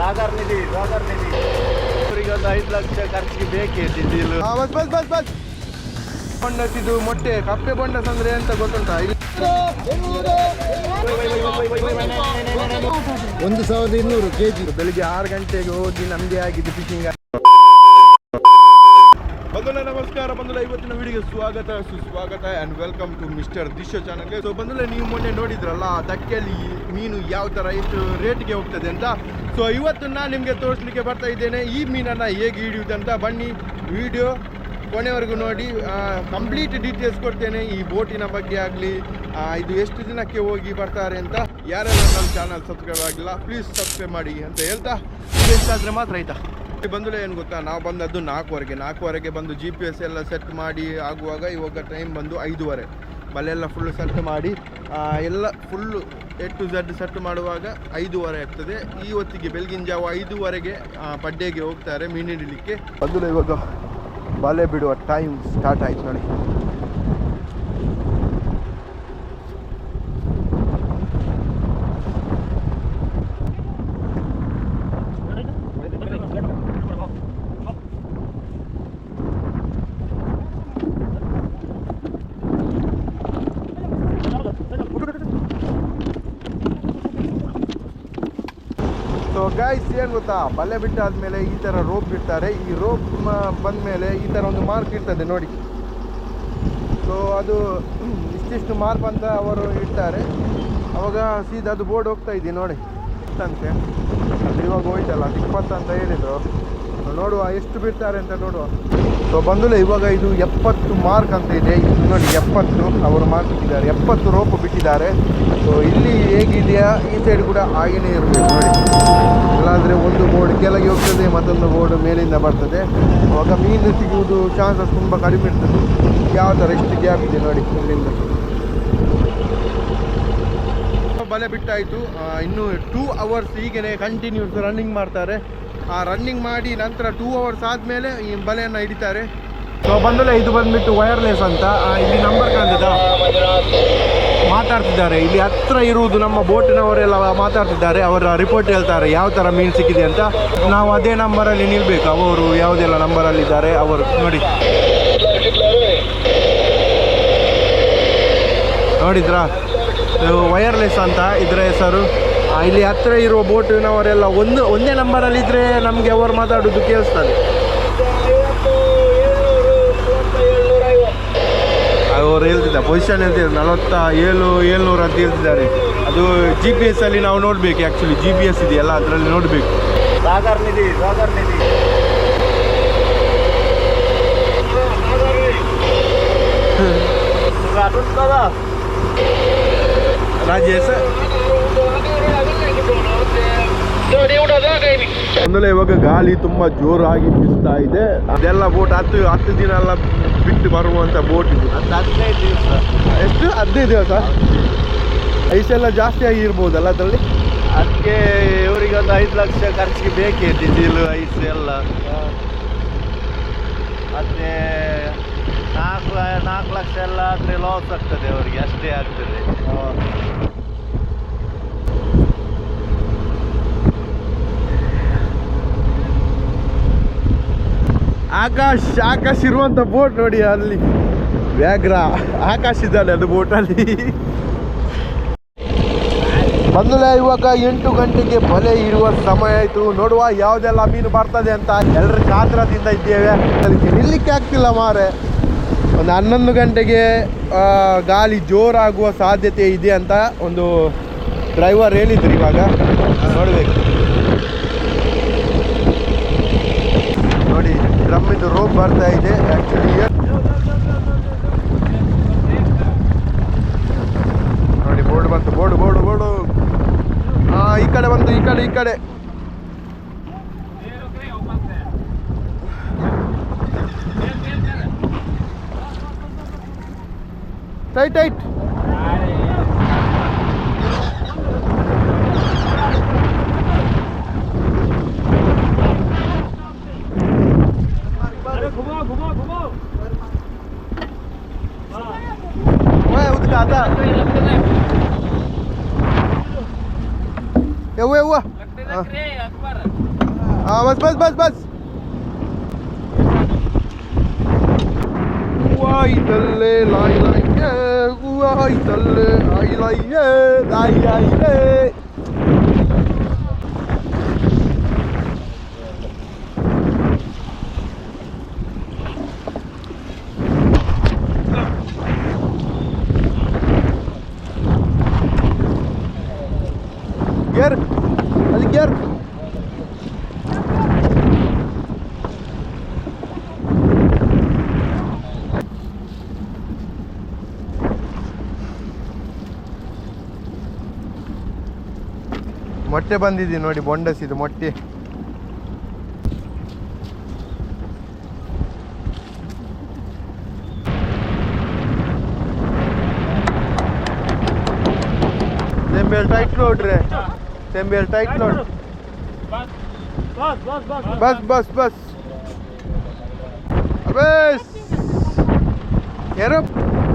ಸಾಗರ್ ನಿಧಿ ಸಾಗರ್ ನಿಧಿ ಅವರಿಗೆ ಒಂದು ಐದು ಲಕ್ಷ ಖರ್ಚಿಗೆ ಬೇಕೇ diesel bus bus bus bus. ಬಣ್ಣಸಿದು ಮೊಟ್ಟೆ ಕಪ್ಪೆ ಬಣ್ಣಸ್ ಅಂದ್ರೆ ಅಂತ ಗೊತ್ತುಂಟಾ? ಒಂದು ಸಾವಿರದ ಇನ್ನೂರು ಕೆ ಜಿ ಬೆಳಿಗ್ಗೆ ಆರು ಗಂಟೆಗೆ ಹೋಗಿ ನಮ್ದೇ ಆಗಿದೆ ಫಿಶಿಂಗ್ ಬಂಧುಲ ನಮಸ್ಕಾರ. ಬಂಧುಲ ಇವತ್ತಿನ ವಿಡಿಯೋಗೆ ಸ್ವಾಗತ, ಸುಸ್ವಾಗತ and welcome to mister Disha ಚಾನಲ್ಗೆ ಸೊ ಬಂಧುಲ ನೀವು ಮೊನ್ನೆ ನೋಡಿದ್ರಲ್ಲ ದಕ್ಕೆಯಲ್ಲಿ ಮೀನು ಯಾವ ಥರ ಎಷ್ಟು ರೇಟ್ಗೆ ಹೋಗ್ತದೆ ಅಂತ. ಸೊ ಇವತ್ತು ನಾನು ನಿಮಗೆ ತೋರಿಸ್ಲಿಕ್ಕೆ ಬರ್ತಾ ಇದ್ದೇನೆ, ಈ ಮೀನನ್ನು ಹೇಗೆ ಹಿಡಿಯುವುದಂತ ಬನ್ನಿ, ವಿಡಿಯೋ ಕೊನೆವರೆಗೂ ನೋಡಿ. ಕಂಪ್ಲೀಟ್ ಡೀಟೇಲ್ಸ್ ಕೊಡ್ತೇನೆ. ಈ ಬೋಟಿನ ಬಗ್ಗೆ ಆಗಲಿ ಇದು ಎಷ್ಟು ದಿನಕ್ಕೆ ಹೋಗಿ ಬರ್ತಾರೆ ಅಂತ. ಯಾರೆಲ್ಲ ನಮ್ಮ ಚಾನಲ್ ಸಬ್ಸ್ಕ್ರೈಬ್ ಆಗಿಲ್ಲ ಪ್ಲೀಸ್ ಸಬ್ಸ್ಕ್ರೈಬ್ ಮಾಡಿ ಅಂತ ಹೇಳ್ತಾ. ಇದು ಎಷ್ಟಾದರೆ ಮಾತ್ರ ಆಯ್ತಾ? ಬಂದರೆ ಏನು ಗೊತ್ತಾ? ನಾವು ಬಂದದ್ದು ನಾಲ್ಕುವರೆಗೆ. ನಾಲ್ಕುವರೆಗೆ ಬಂದು ಜಿ ಪಿ ಎಸ್ ಎಲ್ಲ ಸೆಟ್ ಮಾಡಿ ಆಗುವಾಗ ಇವಾಗ ಟೈಮ್ ಬಂದು ಐದುವರೆ. ಬಲೆಲ್ಲ ಫುಲ್ ಸೆಟ್ ಮಾಡಿ ಎಲ್ಲ full A to Z set ಮಾಡುವಾಗ ಐದೂವರೆ ಆಗ್ತದೆ. ಈ ಹೊತ್ತಿಗೆ ಬೆಳಗಿನ ಜಾವ ಐದೂವರೆಗೆ ಪಡ್ಡೆಗೆ ಹೋಗ್ತಾರೆ ಮೀನು ಹಿಡಿಲಿಕ್ಕೆ ಬಂದ್ರೆ ಇವಾಗ ಬಲೆ ಬಿಡುವ ಟೈಮ್ ಸ್ಟಾರ್ಟ್ ಆಯ್ತು ನೋಡಿ ಸೊ ಗಾಯ್ಸ್ ಏನು ಗೊತ್ತಾ ಬಲೆ ಬಿಟ್ಟಾದ್ಮೇಲೆ ಈ ಥರ ರೋಪ್ ಬಿಡ್ತಾರೆ ಈ ರೋಪ್ ಬಂದಮೇಲೆ ಈ ಥರ ಒಂದು ಮಾರ್ಕ್ ಇರ್ತದೆ ನೋಡಿ. ಸೊ ಅದು ಇಷ್ಟಿಷ್ಟು ಮಾರ್ಕ್ ಅಂತ ಅವರು ಇಡ್ತಾರೆ. ಅವಾಗ ಸೀದಾ ಅದು ಬೋರ್ಡ್ ಹೋಗ್ತಾ ಇದೆ ನೋಡಿ. ಇತ್ತಂತೆ. ಅದು ಇವಾಗ ಹೋಯ್ತಲ್ಲ, ಅದು ಇಪ್ಪತ್ತು ಅಂತ ಹೇಳಿದ್ರು. ನೋಡುವ ಎಷ್ಟು ಬಿಡ್ತಾರೆ ಅಂತ ನೋಡುವ. ಸೊ ಬಂದುಲೆ ಇವಾಗ ಇದು ಎಪ್ಪತ್ತು ಮಾರ್ಕ್ ಅಂತ ಇದೆ. ಇದು ನೋಡಿ, ಎಪ್ಪತ್ತು ಅವರು ಮಾರ್ಕ್ ಇಟ್ಟಿದ್ದಾರೆ. ಎಪ್ಪತ್ತು ರೋಪ್ ಬಿಟ್ಟಿದ್ದಾರೆ. ಸೊ ಇಲ್ಲಿ ಹೇಗಿದೆಯಾ? ಈ ಸೈಡ್ ಕೂಡ ಹಾಗೆಯೇ ಇರಬೇಕು ನೋಡಿ. ಇಲ್ಲಾಂದರೆ ಒಂದು ಬೋರ್ಡ್ ಕೆಳಗೆ ಹೋಗ್ತದೆ, ಮತ್ತೊಂದು ಬೋರ್ಡ್ ಮೇಲಿಂದ ಬರ್ತದೆ. ಆವಾಗ ಮೀನು ಸಿಗುವುದು ಚಾನ್ಸಸ್ ತುಂಬ ಕಡಿಮೆ ಇರ್ತದೆ. ಯಾವ ಥರ ಎಷ್ಟು ಗ್ಯಾಪ್ ಇದೆ ನೋಡಿ ಇಲ್ಲಿಂದ. ಬಲೆ ಬಿಟ್ಟಾಯಿತು. ಇನ್ನು ಟೂ ಅವರ್ಸ್ ಹೀಗೆ ಕಂಟಿನ್ಯೂಸ್ ರನ್ನಿಂಗ್ ಮಾಡ್ತಾರೆ. ಆ ರನ್ನಿಂಗ್ ಮಾಡಿ ನಂತರ ಟೂ ಅವರ್ಸ್ ಆದಮೇಲೆ ಈ ಬಲೆಯನ್ನು ಹಿಡಿತಾರೆ. ಸೊ ಬಂದಲ್ಲ ಇದು ಬಂದ್ಬಿಟ್ಟು ವೈರ್ಲೆಸ್ ಅಂತ ಇಲ್ಲಿ ನಂಬರ್ ಕಾಣ್ತದ? ಮಾತಾಡ್ತಿದ್ದಾರೆ. ಇಲ್ಲಿ ಹತ್ರ ಇರುವುದು ನಮ್ಮ ಬೋಟಿನವರೆಲ್ಲ ಮಾತಾಡ್ತಿದ್ದಾರೆ. ಅವರ ರಿಪೋರ್ಟ್ ಹೇಳ್ತಾರೆ, ಯಾವ ಥರ ಮೀನು ಸಿಕ್ಕಿದೆ ಅಂತ. ನಾವು ಅದೇ ನಂಬರಲ್ಲಿ ನಿಲ್ಬೇಕು. ಅವರು ಯಾವುದೆಲ್ಲ ನಂಬರಲ್ಲಿದ್ದಾರೆ ಅವರು ನೋಡಿ. ನೋಡಿದ್ರಾ? ವೈರ್ಲೆಸ್ ಅಂತ ಇದರ ಹೆಸರು. ಇಲ್ಲಿ ಹತ್ರ ಇರುವ ಬೋಟಿನವರೆಲ್ಲ ಒಂದು, ಒಂದೇ ನಂಬರಲ್ಲಿದ್ದರೆ ನಮಗೆ ಅವರು ಮಾತಾಡೋದು ಕೇಳಿಸ್ತದೆ. ಅವರು ಹೇಳ್ತಿದ್ದ ಪೊಸಿಷನ್ ಹೇಳ್ತಿದ್ದಾರೆ. ನಲವತ್ತ ಏಳು ಏಳ್ನೂರು ಅಂತ ಹೇಳ್ತಿದ್ದಾರೆ. ಅದು ಜಿ ಪಿ ಎಸ್ ಅಲ್ಲಿ ನಾವು ನೋಡಬೇಕು ಆ್ಯಕ್ಚುಲಿ ಜಿ ಪಿ ಎಸ್ ಇದೆಯಲ್ಲ ಅದರಲ್ಲಿ ನೋಡಬೇಕು. ಸಾಗರ್ ನಿಧಿ ಸಾಗರ್ ನಿಧಿ. ರಾಜೇಶ್? ಆಮೇಲೆ ಇವಾಗ ಗಾಳಿ ತುಂಬಾ ಜೋರಾಗಿ ಬೀಸ್ತಾ ಇದೆ. ಅದೆಲ್ಲ ಬೋಟ್ ಹತ್ತು ಹತ್ತು ದಿನ ಎಲ್ಲ ಬಿಟ್ಟು ಬರುವಂತ ಬೋಟ್ ಇದು. ಹದಿನೈದು ದಿವಸ ಎಷ್ಟು? ಹದಿನೈದು ದಿವಸ? ಐಸೆಲ್ಲ ಜಾಸ್ತಿ ಆಗಿರ್ಬೋದಲ್ಲ ಅದರಲ್ಲಿ? ಅದಕ್ಕೆ ಇವರಿಗೆ ಒಂದು ಐದು ಲಕ್ಷ ಖರ್ಚಿಗೆ ಬೇಕೇ ಡೀಸೆಲ್ ಐಸ್ ಎಲ್ಲ. ಮತ್ತೆ ನಾಲ್ಕು ನಾಲ್ಕು ಲಕ್ಷ ಎಲ್ಲ ಆದರೆ ಲಾಸ್ ಆಗ್ತದೆ ಅವರಿಗೆ ಅಷ್ಟೇ ಆಗ್ತದೆ. ಆಕಾಶ್ ಆಕಾಶ್ ಇರುವಂತ ಬೋಟ್ ನೋಡಿ ಅಲ್ಲಿ. ವ್ಯಾಘ್ರ ಆಕಾಶ್ ಇದ್ದಾನೆ ಅದು ಬೋಟಲ್ಲಿ ಬಂದಲೆ ಇವಾಗ ಎಂಟು ಗಂಟೆಗೆ ಬಲೆ ಇರುವ ಸಮಯ ಆಯಿತು. ನೋಡುವ ಯಾವುದೆಲ್ಲ ಮೀನು ಬರ್ತದೆ ಅಂತ ಎಲ್ಲರ ಕಾತ್ರದಿಂದ ಇದ್ದೇವೆ. ಅದಕ್ಕೆ ನಿಲ್ಲಿಕ್ಕೆ ಆಗ್ತಿಲ್ಲ ಮಾರೆ. ಒಂದು ಹನ್ನೊಂದು ಗಂಟೆಗೆ ಗಾಳಿ ಜೋರಾಗುವ ಸಾಧ್ಯತೆ ಇದೆ ಅಂತ ಒಂದು ಡ್ರೈವರ್ ಹೇಳಿದ್ರು ಇವಾಗ. ನೋಡಬೇಕು. টাইট টাইট हुआ हुआ हाँ बस बस बस बस واي دلي لاي لاي واي دلي اي لاي لاي لاي Get it. Get it. ಮೊಟ್ಟೆ ಬಂದಿದೆ ನೋಡಿ ಬೊಂಡس ಇದು ಮೊಟ್ಟಿ. ನೇಮ್ ಬೆಲ್ಟ್ ಟೈಟ್ ಲೋಡ್ ರೇ ಟೆಂಬಲ್ tight load bus bus bus bus bus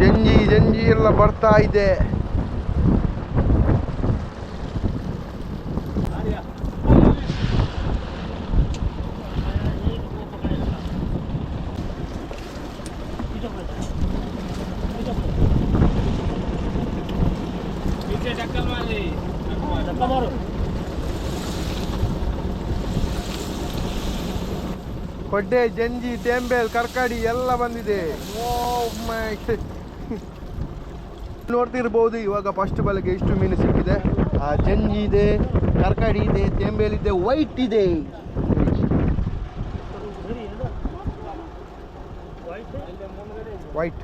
ಜಂಜಿ ಜಂಜಿ ಎಲ್ಲ ಬರ್ತಾ ಇದೆ. ಬಡ್ಡೆ, ಜಂಜಿ, ಟೆಂಬೆಲ್, ಕರ್ಕಡಿ ಎಲ್ಲ ಬಂದಿದೆ. Oh ಓ ನೋಡ್ತಿರ್ಬೋದು, ಇವಾಗ ಫಸ್ಟ್ ಬಲಗೆ ಇಷ್ಟು ಮೀನು ಸಿಕ್ಕಿದೆ. ಆ, ಜಂಜಿ ಇದೆ, ಕರ್ಕಡಿ ಇದೆ ತೆಂಬೇಲ್ ಇದೆ, ವೈಟ್ ಇದೆ. ವೈಟ್.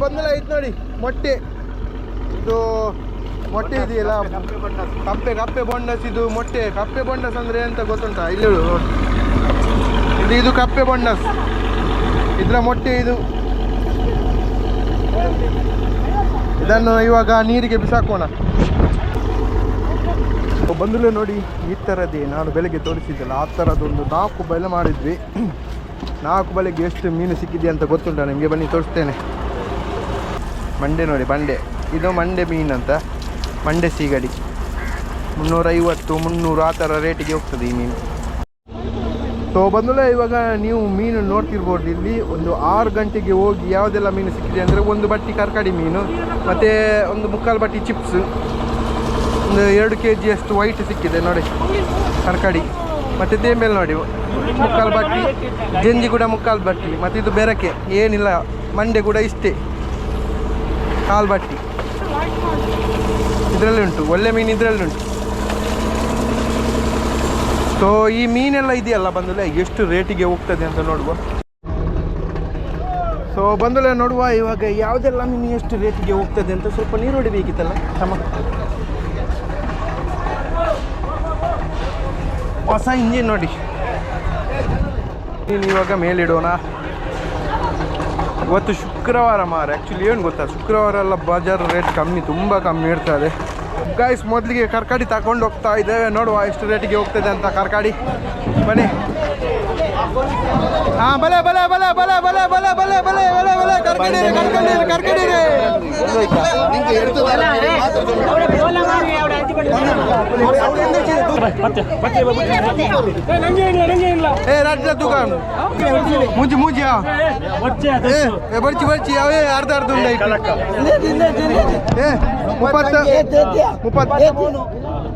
ಬಂದಲ್ಲ ಐತೆ ನೋಡಿ, ಮೊಟ್ಟೆ. ಇದು ಮೊಟ್ಟೆ ಇದೆಯಲ್ಲ? ಕಪ್ಪೆ ಕಪ್ಪೆ ಬೊಂಡಸ್ ಇದು ಮೊಟ್ಟೆ. ಕಪ್ಪೆ ಬೊಂಡಸ್ ಅಂದ್ರೆ ಎಂತ ಗೊತ್ತುಂಟಾ? ಇಲ್ಲಿ ಇದು ಇದು ಕಪ್ಪೆ ಬೊಂಡಸ್ ಇದರ ಮೊಟ್ಟೆ ಇದು. ಇದನ್ನು ಇವಾಗ ನೀರಿಗೆ ಬಿಸಾಕೋಣ. ಬಂದಲೇ ನೋಡಿ, ಈ ಥರದೇ ನಾನು ಬೆಳಗ್ಗೆ ತೋರಿಸಿದ್ದಲ್ಲ. ಆ ಥರದ್ದೊಂದು ನಾಲ್ಕು ಬಲೆ ಮಾಡಿದ್ವಿ. ನಾಲ್ಕು ಬಲೆಗೆ ಎಷ್ಟು ಮೀನು ಸಿಕ್ಕಿದೆ ಅಂತ ಗೊತ್ತುಂಟ? ನಿಮಗೆ ಬನ್ನಿ, ತೋರಿಸ್ತೇನೆ. ಮಂಡೆ ನೋಡಿ ಬಂಡೆ ಇದು ಮಂಡೆ ಮೀನು ಅಂತ ಮಂಡೆ ಸೀಗಡಿ. ಮುನ್ನೂರೈವತ್ತು, ಮುನ್ನೂರು ಆ ಥರ ರೇಟಿಗೆ ಹೋಗ್ತದೆ ಈ ಮೀನು. ಸೊ ಬಂದಲೇ ಇವಾಗ ನೀವು ಮೀನು ನೋಡ್ತಿರ್ಬೋದು. ಇಲ್ಲಿ ಒಂದು ಆರು ಗಂಟೆಗೆ ಹೋಗಿ ಯಾವುದೆಲ್ಲ ಮೀನು ಸಿಕ್ಕಿದೆ ಅಂದರೆ ಒಂದು ಬಟ್ಟಿ ಕರ್ಕಡಿ ಮೀನು, ಮತ್ತು ಒಂದು ಮುಕ್ಕಾಲು ಬಟ್ಟಿ ಚಿಪ್ಸ್ ಒಂದು ಎರಡು ಕೆ ಜಿಯಷ್ಟು ವೈಟ್ ಸಿಕ್ಕಿದೆ ನೋಡಿ ಕರ್ಕಡಿ ಮತ್ತು ತೇಮೇಲೆ ನೋಡಿ, ಮುಕ್ಕಾಲು ಬಟ್ಟಿ, ಜಂಜಿ ಕೂಡ ಮುಕ್ಕಾಲು ಬಟ್ಟಿ, ಮತ್ತು ಇದು ಬೆರಕೆ, ಏನಿಲ್ಲ, ಮಂಡೆ ಕೂಡ ಇಷ್ಟೇ. ಕಾಲು ಬಟ್ಟಿ. ಇದರಲ್ಲಿ ಉಂಟು, ಒಳ್ಳೆ ಮೀನು ಇದರಲ್ಲಿ ಉಂಟು. ಸೊ ಈ ಮೀನೆಲ್ಲ ಇದೆಯಲ್ಲ ಬಂದಲೆ, ಎಷ್ಟು ರೇಟಿಗೆ ಹೋಗ್ತದೆ ಅಂತ ನೋಡುವ. ಸೊ ಬಂದಲೆ ನೋಡುವ, ಇವಾಗ ಯಾವುದೆಲ್ಲ ಮೀನು ಎಷ್ಟು ರೇಟಿಗೆ ಹೋಗ್ತದೆ ಅಂತ ಸ್ವಲ್ಪ ನೀರು ಹೊಡಿಬೇಕಿತ್ತಲ್ಲ, ತಮ್ಮ. ಹೊಸ ಇಂಜಿನ್ ನೋಡಿ. ನೀನು ಇವಾಗ ಮೇಲಿಡೋಣ. ಇವತ್ತು ಶುಕ್ರವಾರ ಮಾರ. ಆ್ಯಕ್ಚುಲಿ ಏನು ಗೊತ್ತಾ? ಶುಕ್ರವಾರ ಎಲ್ಲ ಬಜಾರ್ ರೇಟ್ ಕಮ್ಮಿ, ತುಂಬ ಕಮ್ಮಿ ಇರ್ತದೆ ಗಾಯ್ಸ್ ಮೊದಲಿಗೆ ಕರ್ಕಾಡಿ ತಗೊಂಡು ಹೋಗ್ತಾ ಇದ್ದೇವೆ. ನೋಡುವ ಎಷ್ಟು ರೇಟಿಗೆ ಹೋಗ್ತದೆ ಅಂತ ಕರ್ಕಾಡಿ. ಬನ್ನಿ. ಹಾ ಬಲೆ ಬಲೆ ಬಲೆ ಬಲೆ ಬಲೆ ಬಲೆ ಬಲೆ ಬಲೆ ಬಲೆ ಬಲೆ ಕರ್ಕಡೀರಿ ಕರ್ಕಡೀರಿ ಕರ್ಕಡೀರಿ ಏ ರಾಜ್ಯ ದುಕಾನ್ ಮುಂಚಿ ಮುಂಚಿ ಏ ಬರ್ಚಿ ಬರ್ಚಿ ಅವೇ ಅರ್ಧ ಅರ್ಧ ಉಂಟು ಏ ಮುಪ್ಪತ್ತು ಮುಪ್ಪತ್ತು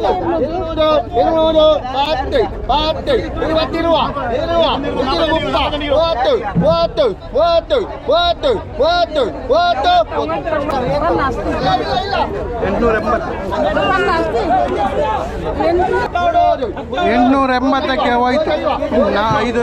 ഇരുന്നൂറ് ഇരുന്നൂറ് പത്ത് പത്ത് ഇരുപത്തി രൂപ ഇരുപത് മുപ്പത് പത്ത് പത്ത് പത്ത് പത്ത് പത്ത് പത്ത് ಎಂಟುನೂರ ಎಂಬತ್ತಕ್ಕೆ ಹೋಯ್ತು ನಾ ಇದು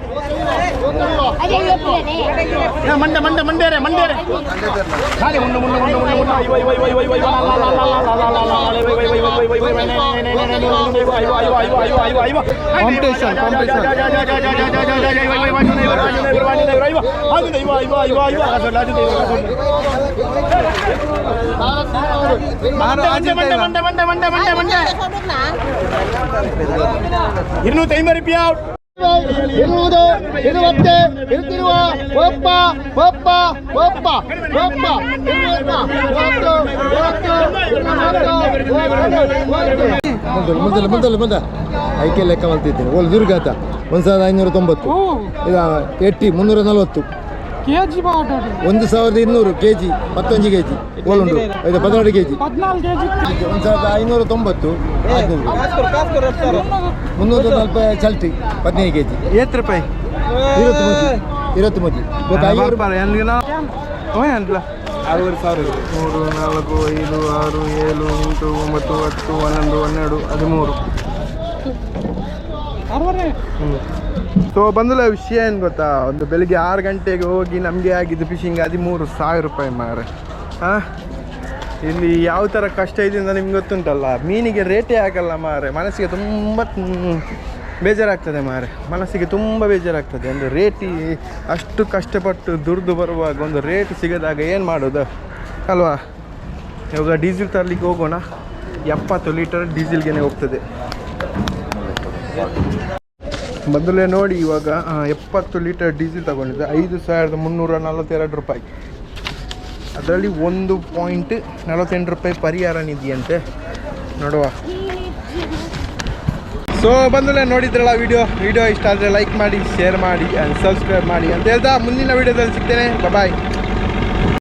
மண்ட மண்ட மண்டேரே மண்டேரே சாரி முன்ன முன்ன முன்ன முன்ன முன்ன ஐயோ ஐயோ ஐயோ ஐயோ ஐயோ லா லா லா லா லா லா லா லா ஐயோ ஐயோ ஐயோ ஐயோ ஐயோ ஐயோ ஐயோ ஐயோ ஐயோ ஐயோ ஐயோ ஐயோ காம்படிஷன் காம்படிஷன் இருநூத்தி ஐம்பது ரூபாய் ಇರುವುದು ಇರುವಂತೆ ಇರುತ್ತಿರುವ ಒಬ್ಬ ಒಬ್ಬ ಒಬ್ಬ ಒಬ್ಬ. ಐಕೆ ಲೆಕ್ಕ ಮಾಡ್ತಿದ್ದೇನೆ ಓಲ್ ದುರ್ಗಾತ ಒಂದು ಸಾವಿರದ ಐನೂರ ತೊಂಬತ್ತು ಎಟ್ಟಿ ಮುನ್ನೂರ ನಲವತ್ತು ಒಂದು ಸಾವಿರದ ಇನ್ನೂರು ಕೆ ಜಿ ಹತ್ತೊಂದು ಕೆ ಜಿ ಒಳ್ಳುಂಡು ಇದು ಕೆ ಜಿ ಒಂದು ಸಾವಿರದ ಐನೂರ ತೊಂಬತ್ತು ಮುನ್ನೂರ ಸ್ವಲ್ಪ ಚಲ್ತಿ ಹದಿನೈದು ಕೆ ಜಿ ಏತ್ ರೂಪಾಯಿ? ಇರತ್ತು ಮುಜಿ ಇರತ್ತು ಮುಜಿ ಅರವತ್ತು ಸಾವಿರ ಮೂರು ನಾಲ್ಕು ಐದು ಆರು ಏಳು ಎಂಟು ಒಂಬತ್ತು ಹತ್ತು ಹನ್ನೊಂದು ಹನ್ನೆರಡು ಹದಿಮೂರು. ಹ್ಞೂ ಸೊ ಬಂದಲ್ಲ ವಿಷಯ ಏನು ಗೊತ್ತಾ? ಒಂದು ಬೆಳಿಗ್ಗೆ ಆರು ಗಂಟೆಗೆ ಹೋಗಿ ನಮಗೆ ಆಗಿದ್ದು ಫಿಶಿಂಗ್ ಹದಿಮೂರು ಸಾವಿರ ರೂಪಾಯಿ ಮಾರೆ. ಹಾಂ? ಇಲ್ಲಿ ಯಾವ ಥರ ಕಷ್ಟ ಇದೆ ಅಂತ ನಿಮ್ಗೆ ಗೊತ್ತುಂಟಲ್ಲ? ಮೀನಿಗೆ ರೇಟೇ ಆಗಲ್ಲ ಮಾರೆ. ಮನಸ್ಸಿಗೆ ತುಂಬ ಬೇಜಾರಾಗ್ತದೆ ಮಾರೆ. ಮನಸ್ಸಿಗೆ ತುಂಬ ಬೇಜಾರಾಗ್ತದೆ. ಅಂದರೆ ರೇಟಿ ಅಷ್ಟು ಕಷ್ಟಪಟ್ಟು ದುಡ್ದು ಬರುವಾಗ ಒಂದು ರೇಟ್ ಸಿಗದಾಗ ಏನು ಮಾಡೋದು? ಅಲ್ವಾ? ಇವಾಗ ಡೀಸೆಲ್ ತರಲಿಕ್ಕೆ ಹೋಗೋಣ. ಎಪ್ಪತ್ತು ಲೀಟರ್ ಡೀಸೆಲ್ಗೆ ಹೋಗ್ತದೆ. ಮೊದಲೇ ನೋಡಿ ಇವಾಗ ಎಪ್ಪತ್ತು ಲೀಟರ್ ಡೀಸೆಲ್ ತಗೊಂಡಿದ್ದೆ. ಐದು ಸಾವಿರದ ಮುನ್ನೂರ ನಲವತ್ತೆರಡು ರೂಪಾಯಿ. ಅದರಲ್ಲಿ ಒಂದು ಪಾಯಿಂಟ್ ನಲವತ್ತೆಂಟು ರೂಪಾಯಿ ಪರಿಹಾರ ನಿಧಿಯಂತೆ. ನೋಡುವ. ಸೊ ಬಂದಲೇ ನೋಡಿದ್ರಲ್ಲ ವಿಡಿಯೋ ವಿಡಿಯೋ ಇಷ್ಟ ಆದರೆ ಲೈಕ್ ಮಾಡಿ ಶೇರ್ ಮಾಡಿ ಆ್ಯಂಡ್ ಸಬ್ಸ್ಕ್ರೈಬ್ ಮಾಡಿ ಅಂತ ಹೇಳ್ತಾ ಮುಂದಿನ ವಿಡಿಯೋದಲ್ಲಿ ಸಿಗ್ತೇನೆ. ಬಾಯ್